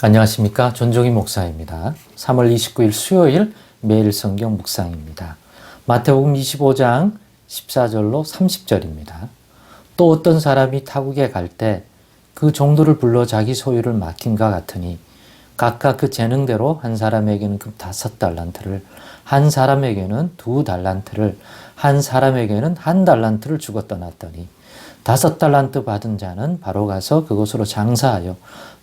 안녕하십니까. 존종희 목사입니다. 3월 29일 수요일 매일 성경 묵상입니다. 마태복음 25장 14절로 30절입니다. 또 어떤 사람이 타국에 갈 때 그 종들을 불러 자기 소유를 맡긴가 같으니 각각 그 재능대로 한 사람에게는 그 다섯 달란트를 한 사람에게는 두 달란트를 한 사람에게는 한 달란트를 주고 떠났더니 다섯 달란트 받은 자는 바로 가서 그곳으로 장사하여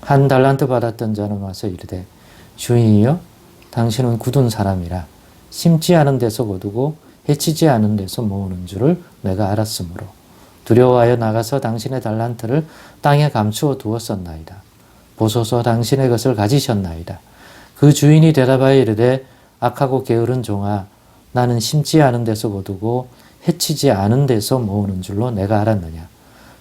한 달란트 받았던 자는 와서 이르되 주인이여 당신은 굳은 사람이라 심지 않은 데서 거두고 해치지 않은 데서 모으는 줄을 내가 알았으므로 두려워하여 나가서 당신의 달란트를 땅에 감추어 두었었나이다. 보소서 당신의 것을 가지셨나이다. 그 주인이 대답하여 이르되 악하고 게으른 종아 나는 심지 않은 데서 거두고 해치지 않은 데서 모으는 줄로 내가 알았느냐.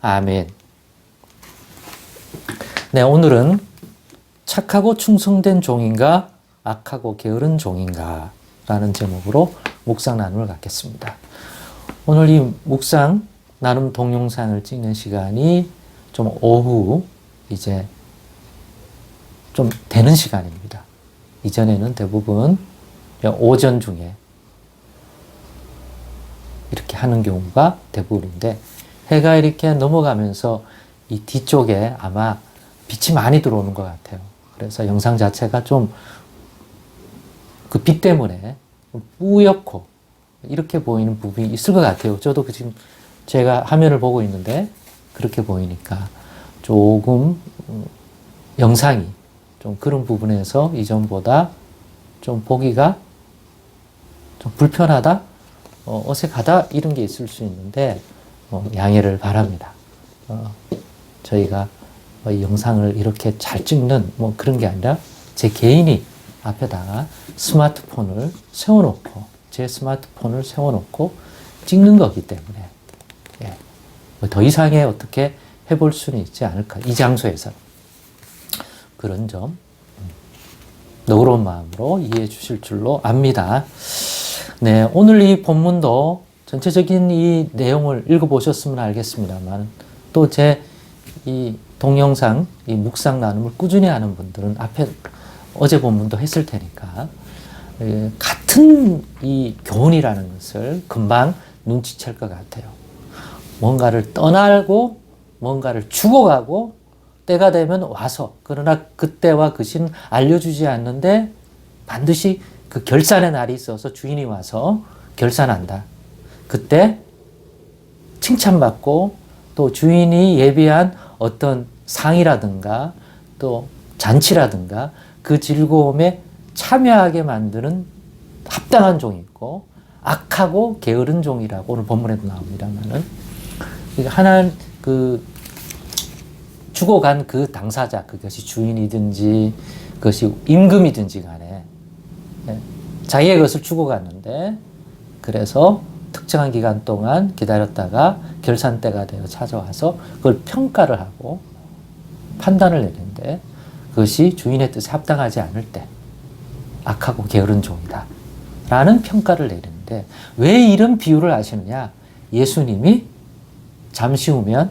아멘. 네, 오늘은 착하고 충성된 종인가, 악하고 게으른 종인가 라는 제목으로 묵상 나눔을 갖겠습니다. 오늘 이 묵상 나눔 동영상을 찍는 시간이 좀 오후 이제 좀 되는 시간입니다. 이전에는 대부분 오전 중에 이렇게 하는 경우가 대부분인데 해가 이렇게 넘어가면서 이 뒤쪽에 아마 빛이 많이 들어오는 것 같아요. 그래서 영상 자체가 좀 그 빛 때문에 뿌옇고 이렇게 보이는 부분이 있을 것 같아요. 저도 그 지금 제가 화면을 보고 있는데 그렇게 보이니까 조금 음, 영상이 좀 그런 부분에서 이전보다 좀 보기가 좀 불편하다, 어, 어색하다 이런 게 있을 수 있는데 어, 양해를 바랍니다. 어, 저희가 이 영상을 이렇게 잘 찍는 뭐 그런 게 아니라 제 개인이 앞에다가 스마트폰을 세워놓고 제 스마트폰을 세워놓고 찍는 거기 때문에 예. 뭐더 이상의 어떻게 해볼 수는 있지 않을까 이 장소에서 그런 점 음, 너그러운 마음으로 이해해 주실 줄로 압니다. 네, 오늘 이 본문도 전체적인 이 내용을 읽어보셨으면 알겠습니다만 또 제 이 동영상, 이 묵상 나눔을 꾸준히 하는 분들은 앞에 어제 본문도 했을 테니까 예, 같은 이 교훈이라는 것을 금방 눈치챌 것 같아요. 뭔가를 떠나고 뭔가를 죽어가고 때가 되면 와서 그러나 그때와 그신 알려주지 않는데 반드시 그 결산의 날이 있어서 주인이 와서 결산한다. 그때 칭찬받고 또 주인이 예비한 어떤 상이라든가 또 잔치라든가 그 즐거움에 참여하게 만드는 합당한 종이 있고 악하고 게으른 종이라고 오늘 본문에도 나옵니다만은 하나 그 죽어간 그 당사자 그것이 주인이든지 그것이 임금이든지 간에 예, 자기의 것을 죽어갔는데 그래서 특정한 기간 동안 기다렸다가 결산 때가 되어 찾아와서 그걸 평가를 하고 판단을 내리는데 그것이 주인의 뜻에 합당하지 않을 때 악하고 게으른 종이다. 라는 평가를 내리는데 왜 이런 비유를 하시느냐? 예수님이 잠시 후면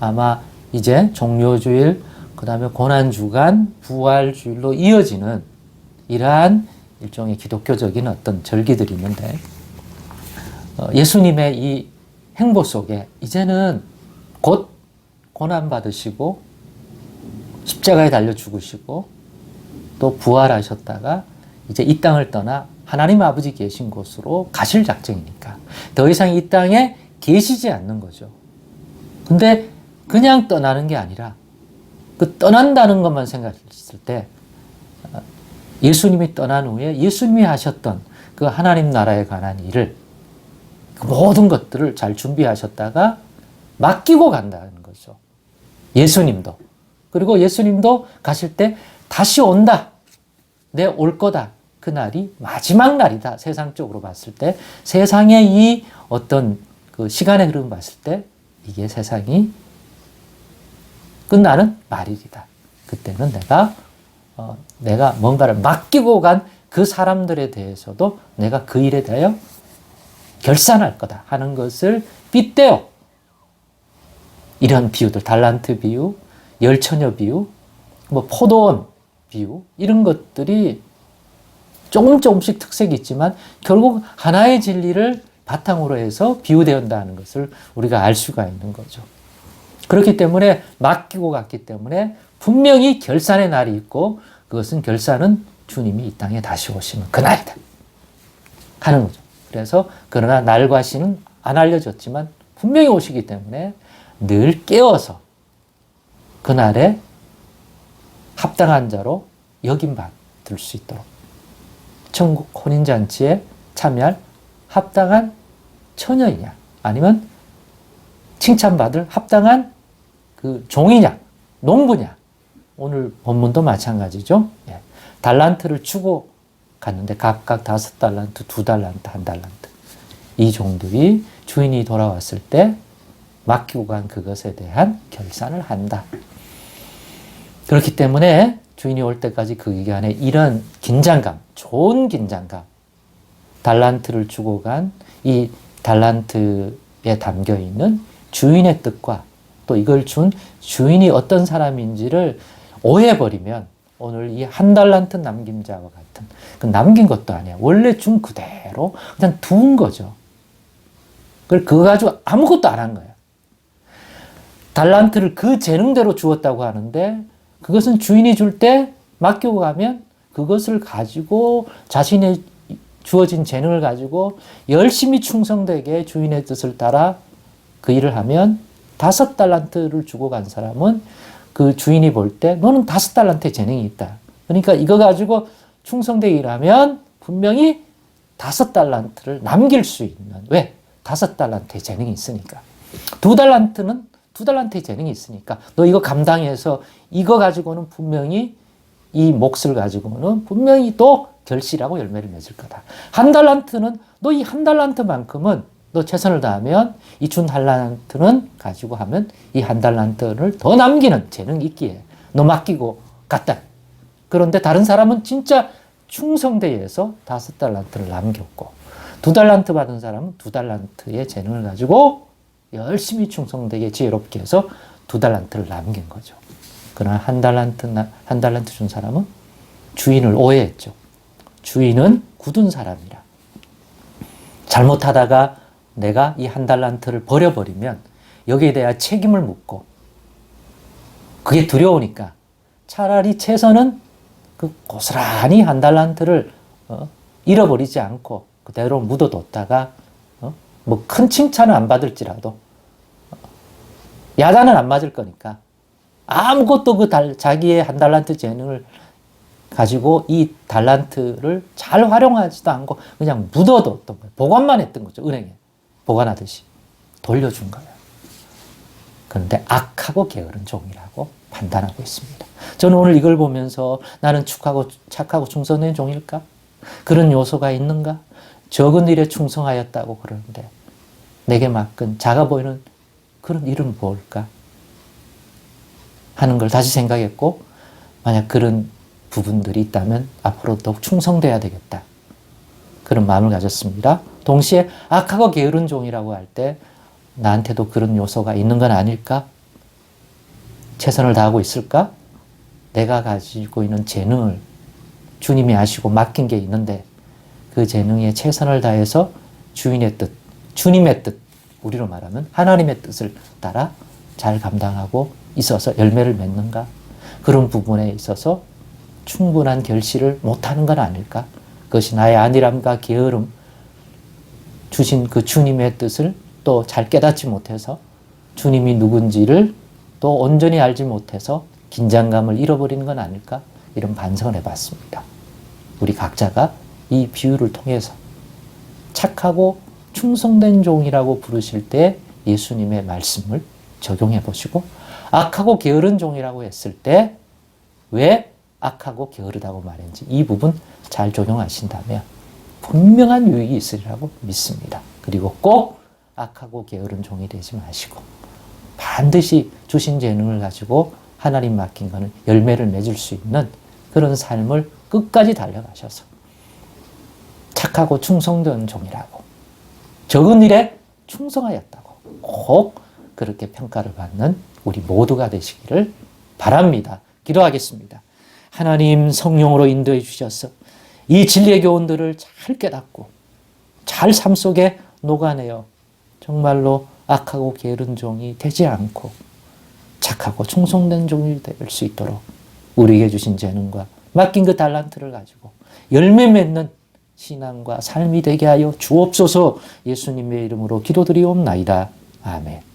아마 이제 종료주일, 그 다음에 고난주간, 부활주일로 이어지는 이러한 일종의 기독교적인 어떤 절기들이 있는데 어, 예수님의 이 행보 속에 이제는 곧 고난받으시고 십자가에 달려 죽으시고 또 부활하셨다가 이제 이 땅을 떠나 하나님 아버지 계신 곳으로 가실 작정이니까 더 이상 이 땅에 계시지 않는 거죠. 근데 그냥 떠나는 게 아니라 그 떠난다는 것만 생각했을 때 어, 예수님이 떠난 후에 예수님이 하셨던 그 하나님 나라에 관한 일을 그 모든 것들을 잘 준비하셨다가 맡기고 간다는 거죠. 예수님도. 그리고 예수님도 가실 때 다시 온다. 내 올 거다. 그 날이 마지막 날이다. 세상적으로 봤을 때. 세상의 이 어떤 그 시간의 흐름 봤을 때 이게 세상이 끝나는 말일이다. 그때는 내가 어, 내가 뭔가를 맡기고 간 그 사람들에 대해서도 내가 그 일에 대하여 결산할 거다 하는 것을 빗대어 이런 비유들 달란트 비유, 열처녀 비유, 뭐 포도원 비유 이런 것들이 조금 조금씩 특색이 있지만 결국 하나의 진리를 바탕으로 해서 비유되었다는 것을 우리가 알 수가 있는 거죠. 그렇기 때문에 맡기고 갔기 때문에 분명히 결산의 날이 있고 그것은 결산은 주님이 이 땅에 다시 오시는 그날이다. 하는 거죠. 그래서 그러나 날과 시는 안 알려졌지만 분명히 오시기 때문에 늘 깨어서 그날에 합당한 자로 여김 받을 수 있도록 천국 혼인잔치에 참여할 합당한 처녀이냐 아니면 칭찬받을 합당한 그 종이냐 농부냐 오늘 본문도 마찬가지죠. 예. 달란트를 주고 갔는데 각각 다섯 달란트, 두 달란트, 한 달란트 이 종들이 주인이 돌아왔을 때 맡기고 간 그것에 대한 결산을 한다. 그렇기 때문에 주인이 올 때까지 그 기간에 이런 긴장감, 좋은 긴장감, 달란트를 주고 간 이 달란트에 담겨 있는 주인의 뜻과 또 이걸 준 주인이 어떤 사람인지를 오해버리면 오늘 이 한 달란트 남긴 자와 같은 그 남긴 것도 아니야. 원래 준 그대로 그냥 두은 거죠. 그걸 그거 가지고 아무것도 안 한 거야. 달란트를 그 재능대로 주었다고 하는데 그것은 주인이 줄 때 맡기고 가면 그것을 가지고 자신의 주어진 재능을 가지고 열심히 충성되게 주인의 뜻을 따라 그 일을 하면 다섯 달란트를 주고 간 사람은 그 주인이 볼 때 너는 다섯 달란트의 재능이 있다. 그러니까 이거 가지고 충성되게 일하면 분명히 다섯 달란트를 남길 수 있는 왜? 다섯 달란트의 재능이 있으니까. 두 달란트는 두 달란트의 재능이 있으니까 너 이거 감당해서 이거 가지고는 분명히 이 몫을 가지고는 분명히 또 결실하고 열매를 맺을 거다. 한 달란트는 너 이 한 달란트만큼은 너 최선을 다하면 이 준 달란트는 가지고 하면 이 한 달란트를 더 남기는 재능이 있기에 너 맡기고 갔다. 그런데 다른 사람은 진짜 충성대에서 다섯 달란트를 남겼고 두 달란트 받은 사람은 두 달란트의 재능을 가지고 열심히 충성되게 지혜롭게 해서 두 달란트를 남긴 거죠. 그러나 한 달란트 한 달란트 준 사람은 주인을 오해했죠. 주인은 굳은 사람이라. 잘못하다가 내가 이 한 달란트를 버려버리면 여기에 대한 책임을 묻고 그게 두려우니까 차라리 최선은 그 고스란히 한 달란트를 어, 잃어버리지 않고 그대로 묻어뒀다가 어, 뭐큰 칭찬은 안 받을지라도 어, 야단은 안 맞을 거니까 아무것도 그 달, 자기의 한 달란트 재능을 가지고 이 달란트를 잘 활용하지도 않고 그냥 묻어뒀던 거예요. 보관만 했던 거죠. 은행에. 보관하듯이. 돌려준 거예요. 그런데 악하고 게으른 종이라고 판단하고 있습니다. 저는 오늘 이걸 보면서 나는 축하고 착하고 충성된 종일까? 그런 요소가 있는가? 적은 일에 충성하였다고 그러는데 내게 맡은 작아 보이는 그런 일은 뭘까? 하는 걸 다시 생각했고 만약 그런 부분들이 있다면 앞으로 더욱 충성돼야 되겠다. 그런 마음을 가졌습니다. 동시에 악하고 게으른 종이라고 할 때 나한테도 그런 요소가 있는 건 아닐까? 최선을 다하고 있을까? 내가 가지고 있는 재능을 주님이 아시고 맡긴 게 있는데 그 재능에 최선을 다해서 주인의 뜻, 주님의 뜻, 우리로 말하면 하나님의 뜻을 따라 잘 감당하고 있어서 열매를 맺는가? 그런 부분에 있어서 충분한 결실을 못하는 건 아닐까? 그것이 나의 안일함과 게으름, 주신 그 주님의 뜻을 또 잘 깨닫지 못해서 주님이 누군지를 또 온전히 알지 못해서 긴장감을 잃어버리는 건 아닐까? 이런 반성을 해봤습니다. 우리 각자가 이 비유를 통해서 착하고 충성된 종이라고 부르실 때 예수님의 말씀을 적용해 보시고 악하고 게으른 종이라고 했을 때 왜 악하고 게으르다고 말했는지 이 부분 잘 적용하신다면 분명한 유익이 있으리라고 믿습니다. 그리고 꼭 악하고 게으른 종이 되지 마시고 반드시 주신 재능을 가지고 하나님 맡긴 거는 열매를 맺을 수 있는 그런 삶을 끝까지 달려가셔서 착하고 충성된 종이라고 적은 일에 충성하였다고 꼭 그렇게 평가를 받는 우리 모두가 되시기를 바랍니다. 기도하겠습니다. 하나님 성령으로 인도해 주셔서 이 진리의 교훈들을 잘 깨닫고 잘 삶 속에 녹아내어 정말로 악하고 게으른 종이 되지 않고 착하고 충성된 종이 될 수 있도록 우리에게 주신 재능과 맡긴 그 달란트를 가지고 열매 맺는 신앙과 삶이 되게 하여 주옵소서 예수님의 이름으로 기도드리옵나이다. 아멘.